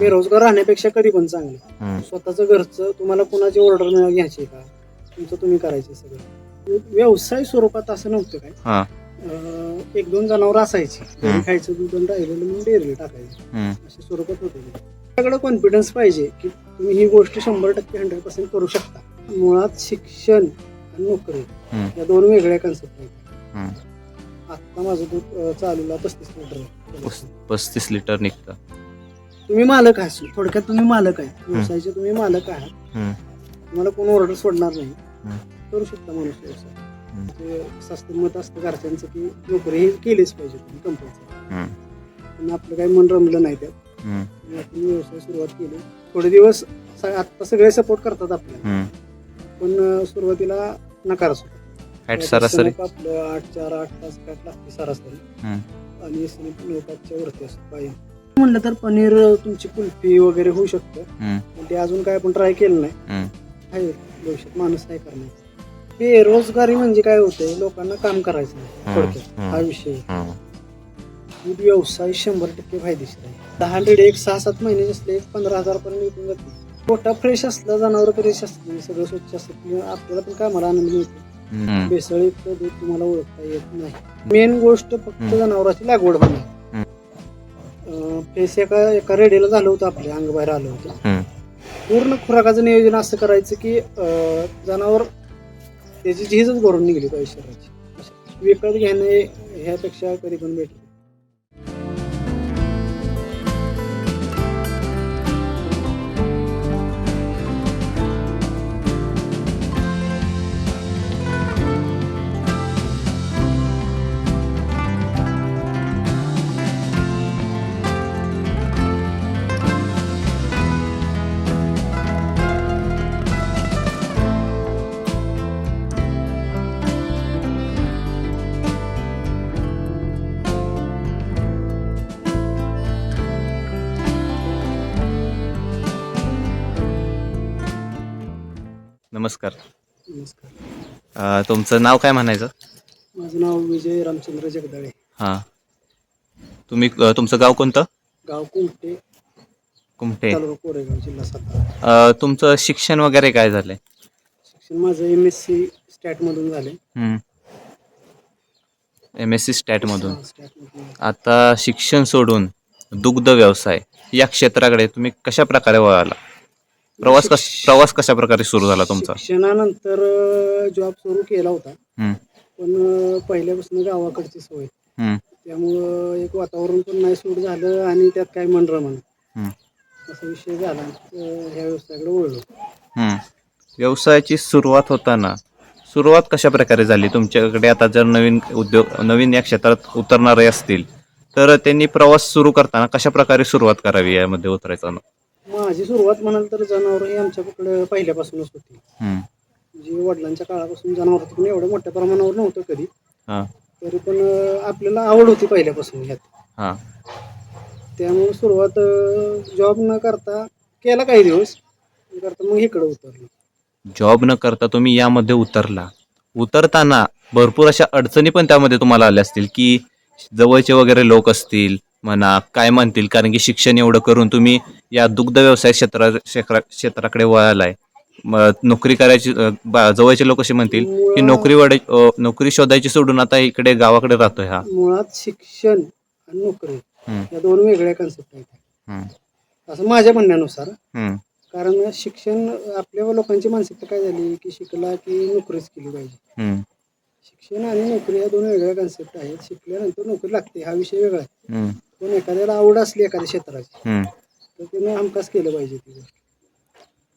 बेरोजगार राहण्यापेक्षा कधी पण चांगलं. स्वतःचं घरचं तुम्हाला कोणाची ऑर्डर घ्यायची का? तुमचं तुम्ही करायचे सगळं. व्यवसाय स्वरूपात असं नव्हतं काय? हा. एक दोन जनावर असायची. खायचं दूध राहिलेलं म्हणून डेअरीला टाकायचं. अशा स्वरूपात होते. त्याकडे कॉन्फिडन्स पाहिजे की तुम्ही ही गोष्ट शंभर टक्के हंड्रेड पर्सेंट करू शकता. मुळात शिक्षण आणि नोकरी. या दोन वेगळ्या कन्सेप्ट आहेत. आता माझं दूध चालूला पस्तीस लिटर पस- पस्तीस लिटर निघतं. तुम्ही मालक आहात थोडक्यात तुम्ही मालक आहे व्यवसायाचे तुम्ही मालक आहात. तुम्हाला कोण ऑर्डर सोडणार नाही. करू शकता माणूस व्यवसाय. ते शास्त्र मत असतं घरच्यांचं की नोकरी ही केलीच पाहिजे तुम्ही कंपनीचं. पण आपलं काही मन रमलं नाही त्यात. आपण व्यवसाय सुरुवात केली. थोडे दिवस आता सगळे सपोर्ट करतात आपल्याला. पण सुरुवातीला नकारच होता फॅट सरासरी? आपलं आठ चार आठ तास फॅट लागते सरासरी. आणि नऊ पाचच्या वरती असतो. कायम म्हणलं तर पनीर तुमची कुल्फी वगैरे होऊ शकतं. पण ते अजून काय आपण ट्राय केलं नाही. आहे भविष्यात माणूस काय करणार बेरोजगारी म्हणजे काय होतंय लोकांना काम करायचं नाही थोडक्यात. हा विषय. दूध व्यवसाय शंभर टक्के फायदेशीर आहे दहा हंड्रेड एक सहा सात महिने असले एक पंधरा हजार पर्यंत विकून जाते पोटा फ्रेश असलं जनावर फ्रेश असली सगळं स्वच्छ असतं आपल्याला पण कामाला आनंद मिळतो. भेसळयुक्त दूध तुम्हाला ओळखता येत नाही मेन गोष्ट फक्त. जनावराची लागवड होणार फेस एका एका रेडीला झालं होतं आपल्या अंग बाहेर आलं होतं. हम्म. पूर्ण खुराकाचं नियोजन असं करायचं की अं, जनावर त्याची झीजच भरून निघली पाहिजे शरीराची. विकत घेणे ह्यापेक्षा कधी पण भेटत नमस्कार. नमस्कार. अं, तुमचं नाव काय म्हणायचं? माझं नाव विजय रामचंद्र जगदाळे. हां. तुम्ही अं, तुमचं गाव कोणतं? गाव कुमटे कुमठे तालुका कोरेगाव जिल्हा सातारा. अं, तुमचं शिक्षण वगैरे काय झालंय? शिक्षण माझं एम एस सी स्टॅटमधून झाले एम एस सी स्टॅटमधून स्टॅटमधून आता शिक्षण सोडून दुग्ध व्यवसाय या क्षेत्राकडे तुम्ही कशा प्रकारे वळाला? प्रवास कस प्रवास कशा प्रकारे सुरू झाला तुमचा? शिक्षणानंतर जॉब सुरू केला होता. हम्म, पण पहिल्यापासून गावाकडची सवय हम्म, त्यामुळं एक वातावरण पण नाही सूट झालं आणि त्यात काय मन रमण हम्म, असा विषय झाला. अं, ह्या व्यवसायाकडे वळलो. हम्म. व्यवसायाची सुरुवात होताना सुरुवात कशा प्रकारे झाली? तुमच्याकडे आता जर नवीन उद्योग नवीन या क्षेत्रात उतरणारे असतील तर त्यांनी प्रवास सुरू करताना कशा प्रकारे सुरुवात करावी यामध्ये उतरायचं? माझी सुरुवात म्हणाल तर जनावर ही आमच्याकडे पहिल्यापासूनच होती. हम्म, म्हणजे वडिलांच्या काळापासून जनावर होती पण एवढ्या मोठ्या प्रमाणावर नव्हतं कधी. हां. तरी पण अं, आपल्याला आवड होती पहिल्यापासून ह्यात. हां. त्यामुळे सुरुवात जॉब न करता केला काही दिवस करता मग इकडे उतरलो. जॉब न करता तुम्ही यामध्ये उतरला. उतरताना भरपूर अशा अडचणी पण त्यामध्ये तुम्हाला आल्या असतील की जवळचे वगैरे लोक असतील म्हणा काय म्हणतील? कारण की शिक्षण एवढं करून तुम्ही या दुग्ध व्यवसाय क्षेत्रा क्षेत्रा क्षेत्राकडे वळालाय मग नोकरी करायची जवळचे लोक असे म्हणतील की नोकरी वड नोकरी शोधायची सोडून आता इकडे गावाकडे राहतोय हा. मुळात शिक्षण आणि नोकरी या दोन वेगळ्या कन्सेप्ट आहेत. असं माझ्या म्हणण्यानुसार कारण शिक्षण आपल्या लोकांची मानसिकता काय झाली की शिकला की नोकरीच केली पाहिजे. शिक्षण आणि नोकरी या दोन वेगळ्या कन्सेप्ट आहेत. शिकल्यानंतर नोकरी लागते हा विषय वेगळा आहे. पण एखाद्याला आवड असली एखाद्या क्षेत्राची. तर त्याने हमखास केलं पाहिजे ती गोष्ट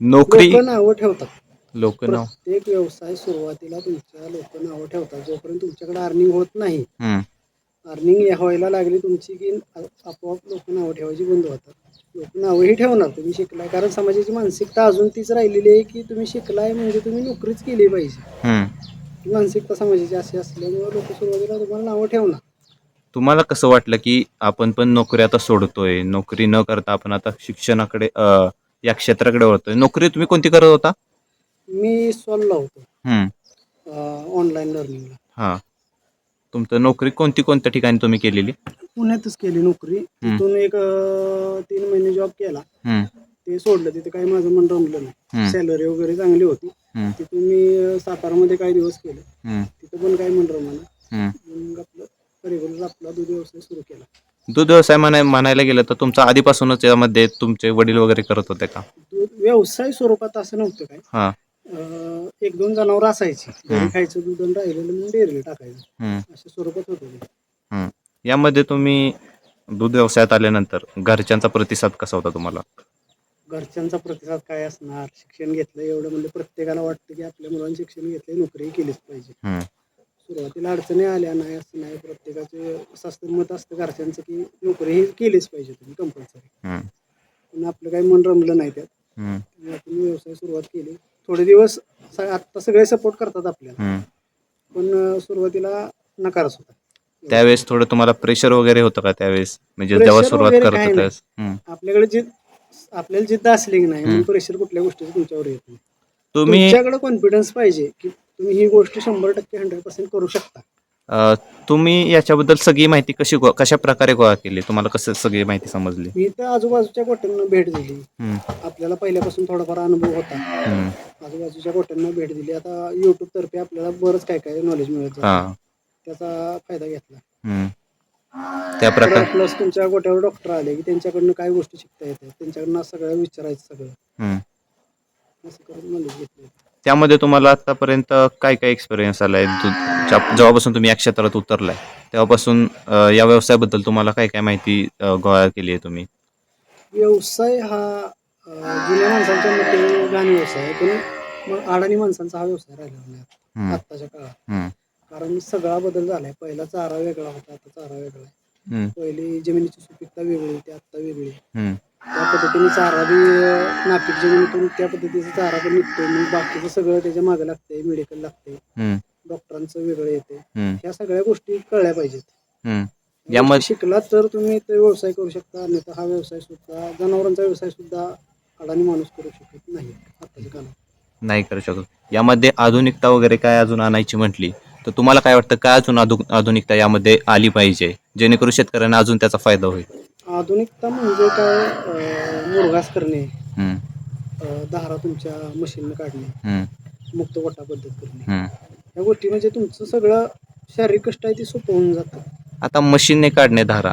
नोकरी लोक नावं ठेवतात. लोक नाव. प्रत्येक व्यवसाय सुरुवातीला तुमच्या लोक नावं ठेवतात. जोपर्यंत तुमच्याकडे अर्निंग होत नाही हम्म, अर्निंग व्हायला लागली तुमची की आपोआप लोक नावं ठेवायची बंद होतात. लोक नावंही ठेवणार तुम्ही शिकलाय. कारण समाजाची मानसिकता अजून तीच राहिलेली आहे की तुम्ही शिकलाय म्हणजे तुम्ही नोकरीच केली पाहिजे. हम्म. ही मानसिकता समाजाची अशी असल्यामुळे लोक सुरुवातीला तुम्हाला नावं ठेवणार. तुम्हाला कसं वाटलं की आपण पण नोकरी आता सोडतोय? नोकरी न करता आपण आता शिक्षणाकडे अं, या क्षेत्राकडे वळतोय. नोकरी तुम्ही कोणती करत होता? मी सॉल्व होतो. ऑनलाईन लर्निंगला हा. तुमचं नोकरी कोणती कोणत्या ठिकाणी तुम्ही केलेली? पुण्यातच केली नोकरी. तिथून एक अं, तीन महिने जॉब केला. हम्म, ते सोडलं. तिथे काही माझं मन रमलं हम्म. नाही सॅलरी वगैरे चांगली होती. हम्म, तिथून मी अं, सातारामध्ये काही दिवस केले. हम्म, तिथं पण काही मन रमलं हम्म. मग आपलं आपला दूध व्यवसाय सुरू केला. दूध व्यवसाय म्हणाय म्हणायला गेलं तर तुमचा आधीपासूनच यामध्ये तुमचे वडील वगैरे करत होते का? दूध व्यवसाय स्वरूपात असं नव्हतं काय? हा. अं, एक दोन जनावर असायची. घरी खायचं दूध आणि राहिलेलं मग डेअरीला टाकायचं. हम्म, अशा स्वरूपात होतं ते. हम्म. यामध्ये तुम्ही दूध व्यवसायात आल्यानंतर घरच्यांचा प्रतिसाद कसा होता तुम्हाला? घरच्यांचा प्रतिसाद काय असणार? शिक्षण घेतलं एवढं म्हणजे प्रत्येकाला वाटतं की आपल्या मुलांनी शिक्षण घेतलं नोकरी केलीच पाहिजे. हम्म, सुरुवातीला अडचणी आल्या नाही असं असतं मत असतं घरच्यांचं की नोकरी ही केलीच पाहिजे तुम्ही कंपल्सरी हम्म, पण आपलं काही मन रमलं नाही त्यात हम्म, त्यामुळे आपण व्यवसाय सुरुवात केली थोडे दिवस स- आत्ता सगळे सपोर्ट करतात आपल्याला हम्म. पण अं, सुरुवातीला नकारच होता त्यावेळेस थोडं तुम्हाला प्रेशर वगैरे होतं का त्यावेळेस म्हणजे Pressure जेव्हा सुरुवात वगैरे करत काही होता नाही. त्यावेळेस? हम्म. आपल्याकडे जिद आपल्याला जिद्द असली की नाही हम्म. प्रेशर कुठल्या गोष्टीचं तुमच्यावर येत नाही तुम्ही तुमच्याकडे कॉन्फिडन्स पाहिजे की तुम्ही ही गोष्ट शंभर टक्के हंड्रेड पर्सेंट करू शकता तुम्ही याच्याबद्दल सगळी माहिती कशी गो- कशा प्रकारे गोळा केली? तुम्हाला कसं सगळी माहिती समजली? मी तर आजूबाजूच्या गोट्यांना भेट दिली. हम्म, आपल्याला पहिल्यापासून थोडाफार अनुभव होता. हम्म, आजूबाजूच्या गोट्यांना भेट दिली. आता युट्यूब तर्फे आपल्याला बरंच काय काय नॉलेज मिळत हा. त्याचा फायदा घेतला. हम्म. त्या प्रकार प्लस तुमच्या गोट्यावर डॉक्टर आले की त्यांच्याकडनं काय गोष्टी शिकता येतात? त्यांच्याकडनं सगळं विचारायचं सगळं. हम्म. असं करून नॉलेज घेतलं. त्यामध्ये तुम्हाला आतापर्यंत काय काय एक्सपिरियन्स आलाय जेव्हापासून तुम्ही या क्षेत्रात उतरलाय तेव्हापासून या व्यवसायाबद्दल तुम्हाला काय काय माहिती गोळा केली आहे तुम्ही? व्यवसाय हा जुन्या माणसांच्या मते घाण व्यवसाय आहे पण अडाणी माणसांचा हा व्यवसाय हम्म, आत्ताच्या काळात. कारण सगळा बदल झालाय. पहिला चारा वेगळा होता आता चारा वेगळा आहे. पहिली जमिनीची सुपीकता वेगळी होती आता वेगळी त्या पद्धतीने चारा बी नापीक जमिनीतून त्या पद्धतीचा चारा पण निघतो मग बाकीचं सगळं त्याच्यामागे लागतंय मेडिकल लागतंय. डॉक्टरांचं वेगळं येते ह्या सगळ्या गोष्टी कळल्या पाहिजेत. या शिकलात तर तुम्ही ते व्यवसाय करू शकता. अन्यथा हा व्यवसाय सुद्धा जनावरांचा व्यवसाय सुद्धा अडाणी माणूस करू शकत नाही आताच्या काळात. नाही करू शकत. यामध्ये आधुनिकता वगैरे काय अजून आणायची म्हटली तर तुम्हाला काय वाटतं काय अजून आधु आधुनिकता यामध्ये आली पाहिजे जेणेकरून शेतकऱ्यांना अजून त्याचा फायदा होईल? आधुनिकता म्हणजे काय मुरघास करणे धारा तुमच्या मशीनने काढणे मुक्त गोटा पद्धत करणे. या गोष्टी म्हणजे तुमचं सगळं शारीरिक कष्ट आहे ते सोपं होऊन जातं. आता मशीनने काढणे धारा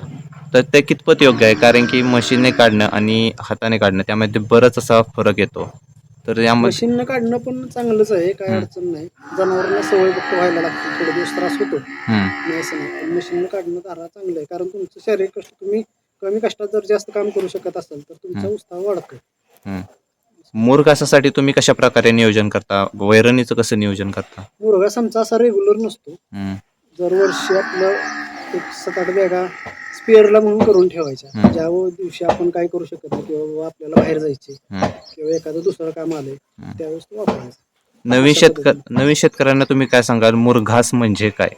तर ते कितपत योग्य आहे? कारण की मशीनने काढणं आणि हाताने काढणं त्यामध्ये बरंच असा फरक येतो. तर यामध्ये मशीननं काढणं पण चांगलंच आहे काय. अडचण नाही. जनावरांना सवय फक्त व्हायला लागते थोडे दिवस त्रास होतो. असं नाही. मशीननं काढणं धारा चांगलं आहे कारण तुमचं शारीरिक कष्ट तुम्ही कमी कष्टात जर जास्त काम करू शकत असाल तर तुमचा. उत्साह वाढतो हम्म. मुरघासासाठी तुम्ही कशा प्रकारे नियोजन करता वैरणीचं कसं नियोजन करता मुरघास आमचा असा रेग्युलर नसतो दरवर्षी आपलं एक सात आठ बॅगा स्पेअरला म्हणून करून ठेवायच्या. ज्या दिवशी आपण काय करू शकत नाही किंवा आपल्याला बाहेर जायचे. किंवा एखादं दुसरं काम आलंय. त्यावेळेस तो वापरायचा नवीन अशा शेतक नवीन शेतकऱ्यांना तुम्ही काय सांगाल मुरघास म्हणजे काय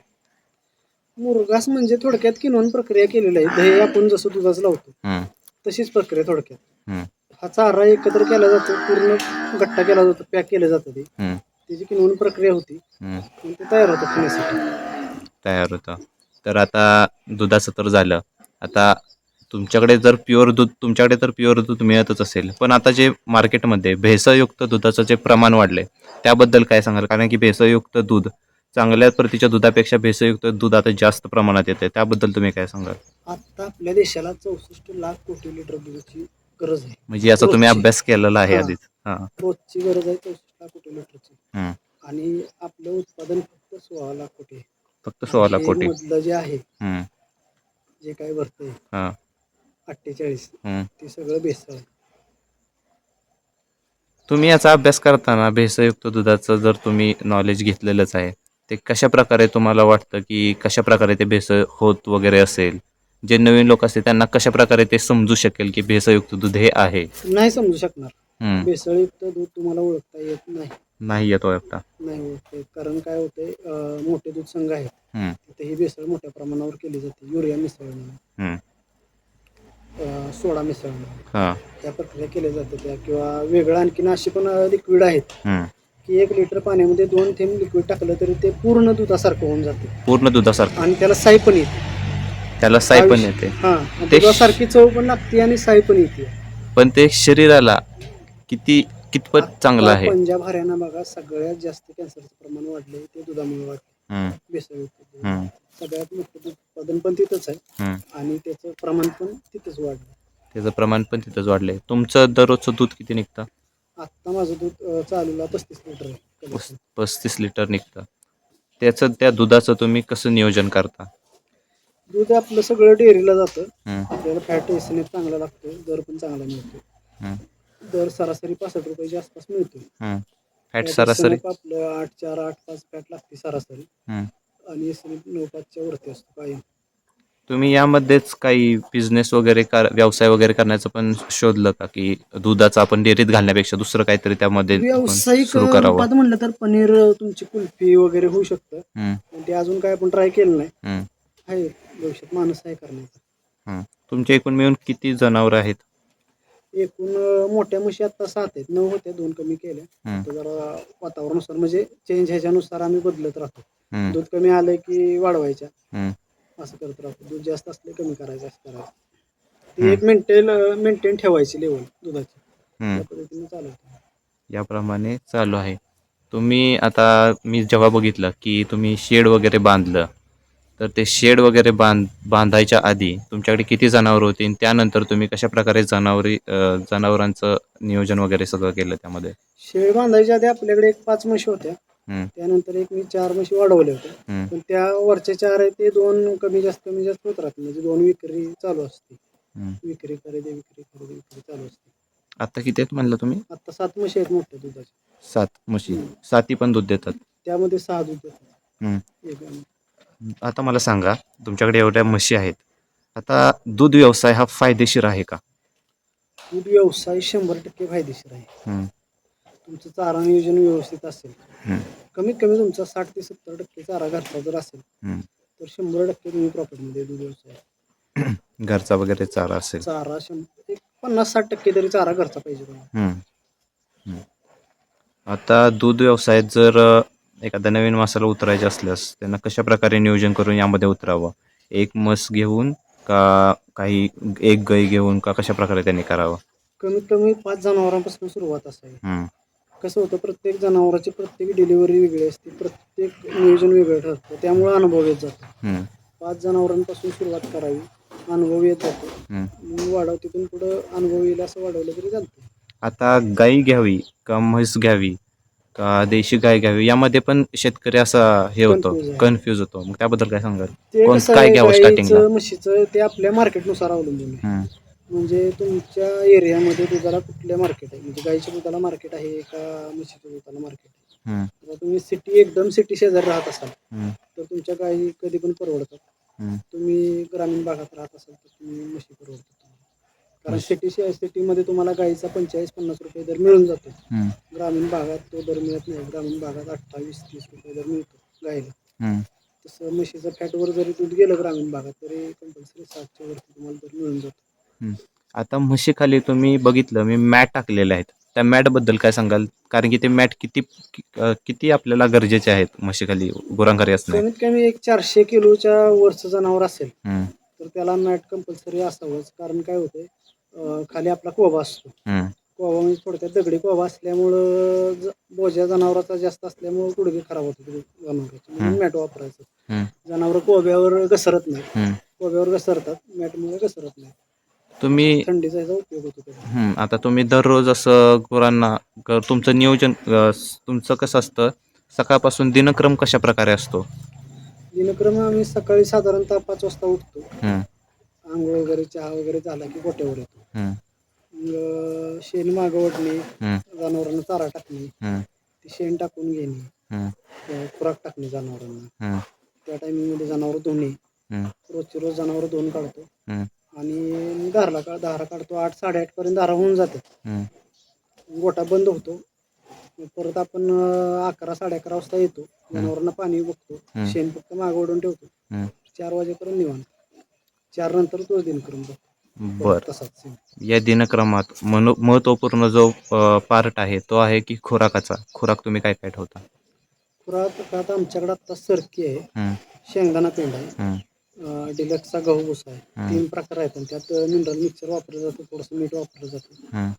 मुरघास म्हणजे थोडक्यात किनवून प्रक्रिया केलेली आहे. दही आपण जसं दुधाचं लावतो हम्म, तशीच प्रक्रिया थोडक्यात. हम्म, हा चारा एकत्र केला जातो पूर्ण गट्टा केला जातो पॅक केलं जातं ते. हम्म, त्याची किनवून प्रक्रिया होती. हम्म. आणि ते तयार होतं खाण्यासाठी. तयार होतं. तर आता दुधाचं तर झालं. आता तुमच्याकडे जर प्युअर दूध तुमच्याकडे तर प्युअर दूध मिळतच असेल. पण आता जे मार्केटमध्ये भेसळयुक्त दुधाचं जे प्रमाण वाढलंय त्याबद्दल काय सांगाल? कारण की भेसळयुक्त दूध चांगल्या प्रतीच्या दुधापेक्षा भेसळयुक्त दूध आता जास्त प्रमाणात येते त्याबद्दल तुम्ही काय सांगाल? आता आपल्या देशाला चौसष्ट लाख कोटी लिटर दुधाची गरज आहे. म्हणजे याचा तुम्ही रोजची. अभ्यास केलेला आहे हा. आधीच. हां. रोजची गरज आहे चौसष्ट लाख कोटी लिटरची. हम्म. आणि आपलं उत्पादन फक्त सोळा लाख कोटी आहे. फक्त सोळा लाख कोटी. मधलं जे आहे हम्म, जे काय भरतंय हां. अठ्ठेचाळीस हम्म. ते सगळं आहे. तुम्ही याचा अभ्यास करताना भेसळयुक्त दुधाचं जर तुम्ही नॉलेज घेतलेलंच आहे ते कशा प्रकारे तुम्हाला वाटतं की कशा प्रकारे ते भेसळ होत वगैरे असेल? जे नवीन लोक असतील त्यांना कशा प्रकारे ते समजू शकेल की भेसळयुक्त दूध हे आहे? नाही समजू शकणार. हम्म, भेसळयुक्त दूध तुम्हाला ओळखता येत नाही. नाही येतो आता नाही ओळखता येत. कारण काय होतंय अं, मोठे दूध संघ आहेत. हम्म, तिथे ही भेसळ मोठ्या प्रमाणावर केली जाते. युरिया मिसळणं हम्म, अं, सोडा मिसळणं हां. त्या प्रक्रिया केल्या जातात त्या. किंवा वेगळं आणखीन अशी पण लिक्विड आहेत. हम्म. की एक लिटर पाण्यामध्ये दोन थेंब लिक्विड टाकलं तरी ते पूर्ण दुधासारखं होऊन जाते. पूर्ण दुधासारखं. आणि त्याला साई पण येते. त्याला साय पण येते. हा ते- दुधासारखी चव पण लागते आणि साई पण येते. पण ते शरीराला किती कितपत चांगलं आता आहे? पंजाब हरियाणा बघा सगळ्यात जास्त कॅन्सरचं प्रमाण वाढले ते दुधामुळे वाढले हम्म. हम्म, सगळ्यात मोठं दूध उत्पादन पण तिथंच आहे. हम्म. आणि त्याचं प्रमाण पण तिथंच वाढलं त्याचं प्रमाण पण तिथंच वाढलंय. तुमचं दररोजचं दूध किती निघतं? आत्ता माझं दूध चालूला पस्तीस लिटर पस्तीस लिटर निघतं. त्याचं त्या दुधाचं तुम्ही कसं नियोजन करता? दूध आपलं सगळं डेअरीला जातं. आपल्याला फॅट एसनेट चांगला लागतो दर पण चांगला मिळतो दर सरासरी पासष्ट रुपयाच्या आसपास मिळतो. फॅट सरासरी? आपलं आठ चार आठ पाच फॅट लागते सरासरी. आणि एसनेट नऊ पाचच्या वरती असतो कायम. तुम्ही यामध्येच काही बिझनेस वगैरे कर व्यवसाय वगैरे करण्याचं पण शोधलं का? की दुधाचं आपण डेअरीत घालण्यापेक्षा दुसरं काहीतरी त्यामध्ये व्यावसायिक सुरू करावं. रूपात म्हणलं तर पनीर तुमची कुल्फी वगैरे होऊ शकतं. हम्म, पण ते अजून काय आपण ट्राय केलं नाही. हम्म, आहे. भविष्यात माणूस आहे करण्याचा. हम्म. तुमच्या एकूण मिळून किती जनावर आहेत? एकूण अं, मोठ्या म्हशी आता सात आहेत. नऊ होत्या दोन कमी केल्या. हम्म, आता जरा वातावरणानुसार म्हणजे चेंज ह्याच्यानुसार आम्ही बदलत राहतो. हम्म, दूध कमी आलं की वाढवायच्या. हम्म, असं करत राहतो. दूध जास्त असले कमी करायचं असं करायचं. ती एक मेंटेन मेंटेन ठेवायची लेवल दुधाची. त्या पद्धतीने चालवतो याप्रमाणे चालू आहे. तुम्ही आता मी जेव्हा बघितलं की तुम्ही शेड वगैरे बांधलं तर ते शेड वगैरे बांध बांधायच्या आधी तुमच्याकडे किती जनावर होती? आणि त्यानंतर तुम्ही कशा प्रकारे जनावरी अं, जनावरांचं नियोजन वगैरे सगळं केलं त्यामध्ये? शेळ बांधायच्या आधी आपल्याकडे एक पाच म्हशी होत्या. त्यानंतर एक मी चार म्हशी वाढवल्या होत्या. हम्म, पण त्या वरच्या चार आहे ते दोन कमी जास्त कमी जास्त होत राहते म्हणजे दोन विक्री चालू असते. विक्री खरेदी विक्री खरेदी विक्री चालू असते. आता किती आहेत म्हणलं तुम्ही? आता सात म्हशी आहेत मोठ्या दुधाच्या. सात म्हशी. साती पण दूध देतात. त्यामध्ये सहा दूध देतात. आता मला सांगा तुमच्याकडे एवढ्या म्हशी आहेत. आता दूध व्यवसाय हा फायदेशीर आहे का? दूध व्यवसाय शंभर टक्के फायदेशीर आहे. तुमचं चारा नियोजन व्यवस्थित असेल कमीत कमी तुमचा साठ ते सत्तर टक्के चारा घरचा जर असेल. तर शंभर टक्के तुम्ही प्रॉफिटमध्ये दूध व्यवसाय घरचा वगैरे चारा असेल. चारा शंभर एक पन्नास साठ टक्के तरी चारा घरचा पाहिजे तुम्हाला. आता दूध व्यवसायात जर अ, एखाद्या नवीन माणसाला उतरायचे असल्यास त्यांना कशा प्रकारे नियोजन करून यामध्ये उतरावं? एक म्हस घेऊन का काही एक गाई घेऊन का कशा प्रकारे त्यांनी करावं? कमीत कमी पाच जनावरांपासून सुरुवात असावी. कसं होतं प्रत्येक जनावराची प्रत्येक डिलिव्हरी वेगळी असते प्रत्येक नियोजन वेगळं ठरतं त्यामुळे अनुभव येत जातो. पाच जनावरांपासून सुरुवात करावी अनुभव येत जातो. मग वाढव तिथून पुढं अनुभव येईल असं वाढवलं तरी चालतं. आता गाई घ्यावी का म्हैस घ्यावी का देशी गाय घ्यावी यामध्ये पण शेतकरी असा हे होतो Confuse आहे. कन्फ्यूज होतो. मग त्याबद्दल काय सांगाल? ते कोण कसं काय आहे, घ्यावं स्टार्टिंगला गाईचं म्हशीचं ते आपल्या मार्केटनुसार अवलंबून आहे. हम्म, म्हणजे तुमच्या एरियामध्ये दुधाला कुठल्या मार्केट आहे? म्हणजे गाईच्या दुधाला मार्केट आहे का म्हशीच्या दुधाला मार्केट आहे? हम्म, आता तुम्ही सिटी एकदम सिटी शेजारी राहत असाल हम्म, तर तुमच्या गाई कधी पण परवडतात. हम्म, तुम्ही ग्रामीण भागात राहत असाल तर तुम्ही म्हशी परवडतात तुम्हाला. कारण सिटी सिटीमध्ये तुम्हाला गाईचा पंचेचाळीस पन्नास रुपये दर मिळून जातो. हम्म, ग्रामीण भागात तो दर मिळत नाही. ग्रामीण भागात अठ्ठावीस तीस रुपये दर मिळतो गाईला. हम्म. तसं म्हशीचं फॅटवर जरी दूध गेलं ग्रामीण भागात तरी कंपल्सरी सातच्या वरती तुम्हाला दर मिळून जातो. आता म्हशीखाली तुम्ही बघितलं मी मॅट टाकलेले आहेत. त्या मॅटबद्दल काय सांगाल? कारण की ते मॅट किती किती आपल्याला गरजेचे आहेत म्हशीखाली? गुरांखाली असणे. कमीत कमी एक चारशे किलोच्या वरचं जनावर असेल तर त्याला मॅट कंपल्सरी असावंच. कारण काय होतंय खाली आपला कोबा असतो. कोबा म्हणजे थोडक्यात दगडी कोबा असल्यामुळं बोजा जनावराचा जास्त असल्यामुळं गुडघे खराब होतात जनावराचे. म्हणून मॅट वापरायचं. जनावर कोब्यावर घसरत नाही. कोब्यावर घसरतात मॅटमुळे घसरत नाही. तुम्ही थंडीचा याचा उपयोग होतो त्याचा आता तुम्ही दररोज असं गुरांना तुमचं नियोजन अ, स- तुमचं कसं असतं? सकाळपासून दिनक्रम कशा प्रकारे असतो? दिनक्रम आम्ही सकाळी साधारणतः पाच वाजता उठतो. आंघोळ वगैरे चहा वगैरे झाला की गोट्यावर येतो. मग शेण मागं ओढणे जनावरांना चारा टाकणे ते शेण टाकून घेणे खुराक टाकणे जनावरांना. त्या टायमिंगमध्ये जनावर धुणे. रोजचे रोज जनावर धुवून काढतो. आणि धारला का धारा काढतो. आठ साडेआठ पर्यंत धारा होऊन जाते. हम्म, गोटा बंद होतो. मग परत आपण अं, अकरा साडे अकरा वाजता येतो. जनावरांना पाणी बघतो. हम्म. शेण फक्त मागं ओढून ठेवतो. हम्म. चार वाजेपर्यंत निवांत. चार नंतर तोच दिन करून बघतो. बर. तसाच same. या दिनक्रमात मनो महत्त्वपूर्ण जो पार्ट आहे तो आहे की खुराकाचा. खुराक तुम्ही काय काय ठेवता? खुराक आता आमच्याकडे आता सरकी आहे. हम्म, शेंगदाणा पेंड आहे. हम्म, डिलक्सचा गहू भुसा आहे. तीन प्रकार आहेत आणि त्यात मिनरल मिक्सर वापरलं जातं थोडंसं मीठ वापरलं जातं हं.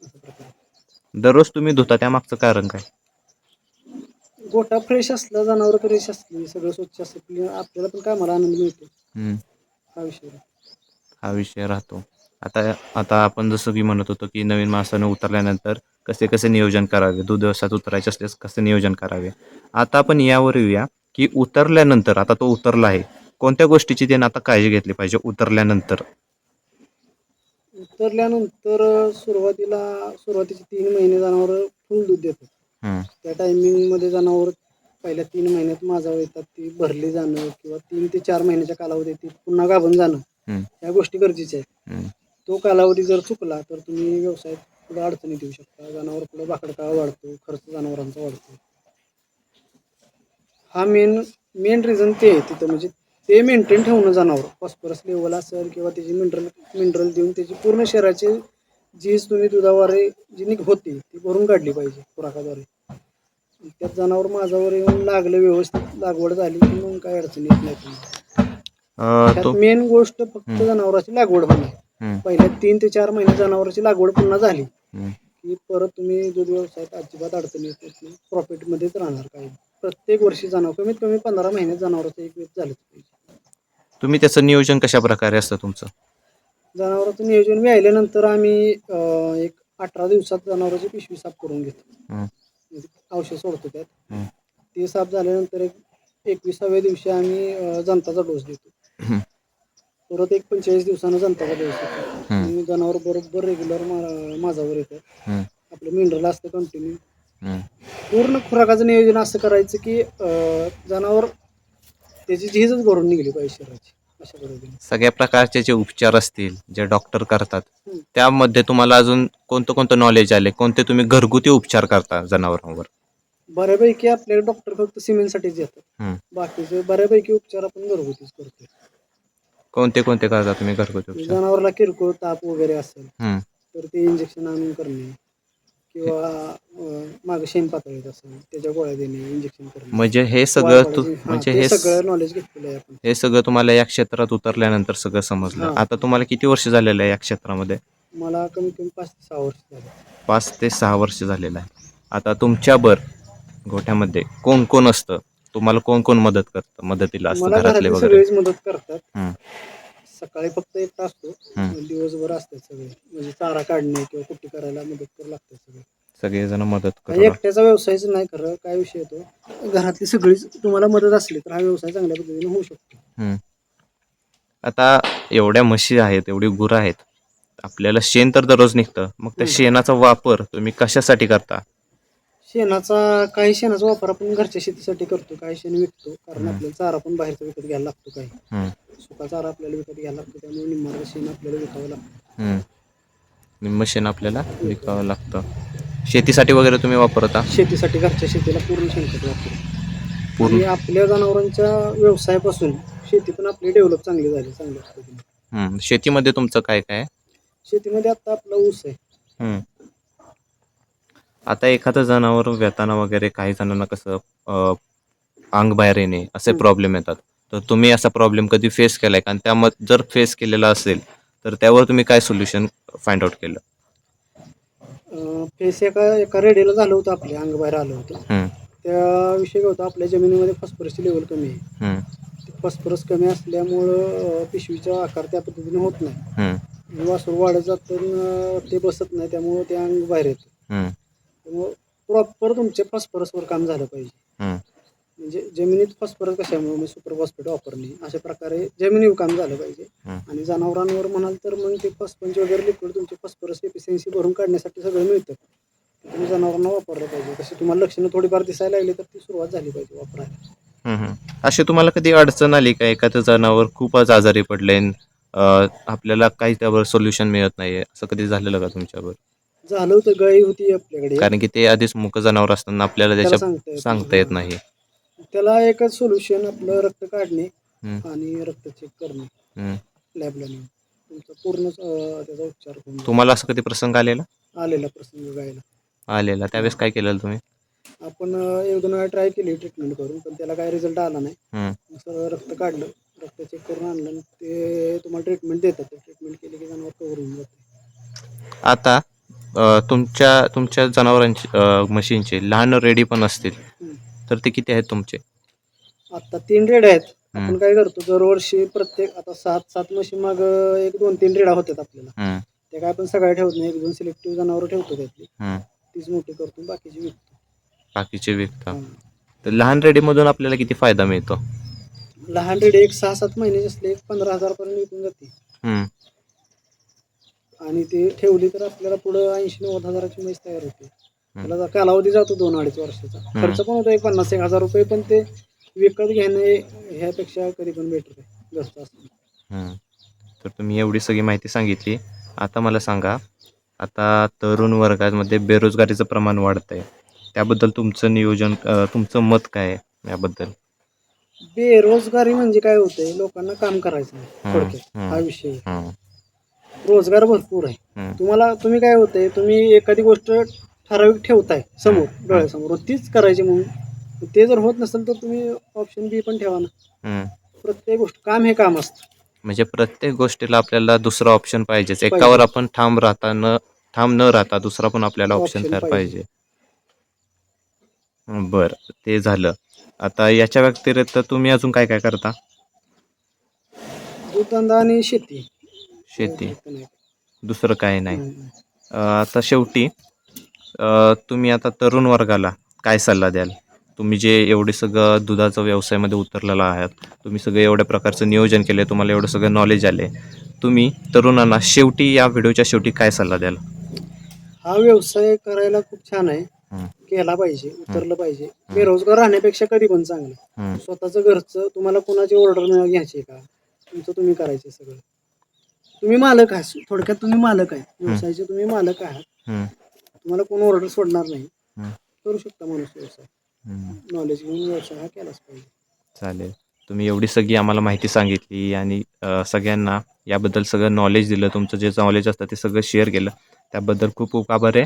असा प्रकार आहे. दररोज तुम्ही धुता त्यामागचं कारण काय गोठा फ्रेश असला जनावर फ्रेश असली सगळं स्वच्छ असलं की आपल्याला पण कामाला आनंद मिळतो हं. हा विषय आहे. हा विषय राहतो आता आता आपण जसं की म्हणत होतो की नवीन माणसानं उतरल्यानंतर कसे कसे नियोजन करावे दूध व्यवसायात उतरायचे असल्यास कसे नियोजन करावे आता आपण यावर येऊया की उतरल्यानंतर आता तो उतरला आहे कोणत्या गोष्टीची त्यानं आता काळजी घेतली पाहिजे उतरल्यानंतर उतरल्यानंतर सुरुवातीला सुरुवातीचे तीन महिने जनावर फुल दूध देतात. त्या टायमिंगमध्ये जनावर पहिल्या तीन महिन्यात माझा येतात ती भरली जाणं किंवा तीन ते चार महिन्याच्या कालावधीत ती पुन्हा गाभून जाणं. या गोष्टी गरजेच्या आहेत. तो कालावधी जर चुकला तर तुम्ही व्यवसायात पुढे अडचणीत येऊ शकता जनावर पुढे बाकडकाळ वाढतो खर्च जनावरांचा वाढतो हा मेन मेन रिझन ते आहे तिथं म्हणजे ते मेंटेन ठेवणं जनावर फॉस्फरस लेवल असेल किंवा त्याची मिनरल मिनरल देऊन त्याची पूर्ण शरीराची झीज तुम्ही दुधाद्वारे जी निघ होती ती भरून काढली पाहिजे खुराकाद्वारे त्यात जनावर माझ्यावर येऊन लागलं व्यवस्थित लागवड झाली की मग काय अडचण येत नाही. अं, त्यात तो मेन गोष्ट फक्त. जनावरांची लागवड होणे हं. पहिल्या तीन ते चार महिने जनावरांची लागवड पुन्हा झाली. की परत तुम्ही दूध व्यवसायात अजिबात अडचण येत नाही प्रॉफिटमध्येच राहणार काही प्रत्येक वर्षी जनावर कमीत कमी पंधरा महिन्यात जनावरांचं एक वेळ झालंच पाहिजे तुम्ही त्याचं नियोजन कशा प्रकारे असतं तुमचं जनावरांचं नियोजन व्यायल्यानंतर आम्ही अं, एक अठरा दिवसात जनावरांची पिशवी साफ करून घेतो. म्हणजे औषध सोडतो त्यात. ते साफ झाल्यानंतर एक एकविसाव्या दिवशी आम्ही अं, जंताचा डोस देतो. परत एक पंचेचाळीस दिवसानं जंताचा डोस देतो. आणि जनावर बरोबर रेग्युलर माझावर येतं हं. आपलं मिनरल असतं कंटिन्यू. पूर्ण खुराकाचं नियोजन असं करायचं की अं, जनावर त्याची झीजच भरून निघली पाहिजे शरीराची अशा पद्धतीने. सगळ्या प्रकारचे जे उपचार असतील जे डॉक्टर करतात. त्यामध्ये तुम्हाला अजून कोणतं कोणतं नॉलेज आले कोणते तुम्ही घरगुती उपचार करता जनावरांवर? बऱ्यापैकी आपल्याला डॉक्टर फक्त सिमेंटसाठीच. येतात. बाकीचे बऱ्यापैकी उपचार आपण घरगुतीच करतो कोणते कोणते करता तुम्ही घरगुती उपचार? जनावरला किरकोळ ताप वगैरे असेल. तर ते इंजेक्शन आणून करणे. किंवा शेण पातळीत त्याच्या गोळ्या देणे इंजेक्शन करणे. म्हणजे हे सगळं तू हा, म्हणजे ते हे सगळं नॉलेज घेतलेलं आहे आपण. हे सगळं तुम्हाला या क्षेत्रात उतरल्यानंतर सगळं समजलं. हा. आता तुम्हाला किती वर्ष झालेलं आहे या क्षेत्रामध्ये? मला कमीत कमी पाच ते सहा वर्ष झाले. पाच ते सहा वर्ष झालेलं आहे. आता तुमच्यावर गोठ्यामध्ये कोण कोण असतं? तुम्हाला कोण कोण मदत करतं? मदतीला असतं मला घरातले घरातले वगैरे? सगळेच मदत करतात. सकाळी फक्त एक तास असतो हं. दिवसभर असतात सगळे. म्हणजे चारा काढणे किंवा कुट्टी करायला मदत करू लागतात सगळे. सगळेजण मदत करतात एकट्याचा व्यवसायच नाही खरं काय विषय येतो घरातली सगळीच तुम्हाला मदत असली तर हा व्यवसाय चांगल्या पद्धतीने होऊ शकतो. आता एवढ्या म्हशी आहेत एवढी गुरं आहेत. आपल्याला शेण तर दररोज निघतं. मग त्या. शेणाचा वापर तुम्ही कशासाठी करता? शेणाचा काही शेणाचा वापर आपण घरच्या शेतीसाठी करतो काही शेण विकतो कारण. आपल्याला चारा पण बाहेरचा विकत घ्यायला लागतो काही हं. सुका चारा आपल्याला विकत घ्यायला लागतो त्यामुळे निम्माचं शेण आपल्याला विकावं लागतं. निम्म शेण आपल्याला विकावं लागतं शेतीसाठी वगैरे तुम्ही वापरता शेतीसाठी घरच्या शेतीला पूर्ण शेणखत वापरतो पूर्ण आपल्या जनावरांच्या व्यवसायापासून शेती पण आपली डेव्हलप चांगली झाली चांगल्या हं. शेतीमध्ये तुमचं काय काय? शेतीमध्ये आता आपला ऊस आहे. आता एखादं जनावर व्यताना वगैरे काही जणांना कसं अ, अंग बाहेर येणे असे. प्रॉब्लेम येतात तर तुम्ही असा प्रॉब्लेम कधी फेस केलाय का आणि त्यामध्ये जर फेस केलेला असेल तर त्यावर तुम्ही काय सोल्युशन फाइंड आउट केलं अं, फेस एका एका रेडीला झालं होतं आपल्या अंग बाहेर आलं होतं. त्या विषय होता आपल्या जमिनीमध्ये फॉस्फरसची लेवल कमी आहे. फॉस्फरस कमी असल्यामुळं अं, पिशवीचा आकार त्या पद्धतीने होत नाही वासरू वाढत जातं ते बसत नाही त्यामुळं ते अंग बाहेर येतं. प्रॉपर तुमच्या फॉस्फरसवर काम झालं पाहिजे. म्हणजे जमिनीत फॉस्फरस कशामुळे म्हणजे सुपर फॉस्फेट वापरणे अशा प्रकारे जमिनीवर काम झालं पाहिजे. आणि जनावरांवर म्हणाल तर मग ते फॉस्फंच वगैरे लिक्विड तुमचे फॉस्फरस एफिशियन्सी भरून काढण्यासाठी सगळं मिळतं. तुम्ही जनावरांना वापरलं पाहिजे. तशी तुम्हाला लक्षणं थोडीफार दिसायला लागली तर ती सुरुवात झाली पाहिजे वापरायला. अशी तुम्हाला कधी अडचण आली का? एखादं जनावर खूपच आजारी पडले आपल्याला काही त्यावर सोल्युशन मिळत नाहीये. असं कधी झालेलं का तुमच्यावर? झालं होतं गाई होती आपल्याकडे. कारण की ते आधीच मुक जनावर असताना आपल्याला त्याला त्याच्या सांगता येत सांगता येत नाही. त्याला एकच सोल्युशन आपलं रक्त काढणे. आणि रक्त चेक करणे. लॅबला नेऊन. तुमचा पूर्ण अं, त्याचा उपचार होऊन. तुम्हाला असं कधी प्रसंग आलेला? आलेला प्रसंग गायला. आलेला. त्यावेळेस काय केलेलं तुम्ही? आपण अं, एक दोन वेळा ट्राय केली ट्रीटमेंट करून पण त्याला काय रिझल्ट आला नाही. मग सरळ रक्त काढलं. रक्त चेक करून आणलं आणि ते तुम्हाला ट्रीटमेंट देतात. ट्रीटमेंट केली की जनावर कवर होऊन जाते. आता तुमच्या तुमच्या जनावरांची म्हशींचे लहान रेडी पण असतील. तर ते किती आहेत तुमचे? आता तीन रेड आहेत. आपण. काय करतो दरवर्षी प्रत्येक आता सात सात म्हशी माग एक दोन तीन रेडा होतात आपल्याला. ते काय आपण सगळ्या ठेवत नाही एक दोन सिलेक्टिव्ह जनावर ठेवतो त्यातली. तीच मोठी करतो बाकीची विकतो. बाकीचे विकता. तर लहान रेडीमधून आपल्याला किती फायदा मिळतो? लहान रेडे एक सहा सात महिन्याचे असले एक पंधरा हजार पर्यंत विकून जाते. आणि ते ठेवली तर आपल्याला पुढं ऐंशी नव्वद हजाराची म्हैस तयार होते. त्याला जा- कालावधी जातो दोन अडीच वर्षाचा. खर्च पण होतो एक पन्नास एक हजार रुपये पण ते विकत घेणे ह्यापेक्षा कधी पण बेटर आहे. घरचं असतं. हम्म. तर तुम्ही एवढी सगळी माहिती सांगितली. आता मला सांगा आता तरुण वर्गामध्ये बेरोजगारीचं प्रमाण वाढत आहे त्याबद्दल तुमचं नियोजन अ, तुमचं मत काय आहे याबद्दल? बेरोजगारी म्हणजे काय होतंय? लोकांना काम करायचं नाही. हम्म, थोडक्यात. हम्म. हा विषय आहे. हम्म, रोजगार भरपूर आहे. तुम्हाला तुम्ही काय होतंय तुम्ही एखादी गोष्ट ठराविक ठेवताय समोर डोळ्यासमोर तीच करायची म्हणून. ते जर होत नसेल तर तुम्ही ऑप्शन बी पण ठेवा ना. प्रत्येक गोष्ट काम हे काम असतं. म्हणजे प्रत्येक गोष्टीला आपल्याला दुसरा ऑप्शन पाहिजेच. पाहिजे. एकावर आपण ठाम राहता न ठाम न राहता दुसरा पण आपल्याला ऑप्शन तयार पाहिजे. पाहिजे. बरं ते झालं. आता याच्या व्यतिरिक्त तुम्ही अजून काय काय करता? दूधधंदा आणि शेती. शेती. बाकी नाही. दुसरं काही नाही. आता शेवटी तुम्ही आता तरुण वर्गाला काय सल्ला द्याल? तुम्ही जे एवढे सगळं दुधाचं व्यवसायामध्ये उतरलेला आहात तुम्ही सगळं एवढ्या प्रकारचं नियोजन केले तुम्हाला एवढं सगळं नॉलेज आले तुम्ही तरुणांना शेवटी या व्हिडिओच्या शेवटी काय सल्ला द्याल? हा व्यवसाय करायला खूप छान आहे. केला पाहिजे उतरलं पाहिजे. बेरोजगार राहण्यापेक्षा कधी पण चांगलं. स्वतःचं घरचं तुम्हाला कोणाची ऑर्डर घ्यायची का? तुमचं तुम्ही करायचे सगळं. तुम्ही मालक आहात. थोडक्यात तुम्ही मालक आहे व्यवसायाचे तुम्ही मालक आहात. तुम्हाला कोण ऑर्डर सोडणार नाही. करू शकता माणूस व्यवसाय. नॉलेज घेऊन व्यवसाय हा केलाच पाहिजे. चालेल. तुम्ही एवढी सगळी आम्हाला माहिती सांगितली आणि सगळ्यांना याबद्दल सगळं नॉलेज दिलं. तुमचं जे नॉलेज असतं ते सगळं शेअर केलं. त्याबद्दल खूप खूप आभार आहे.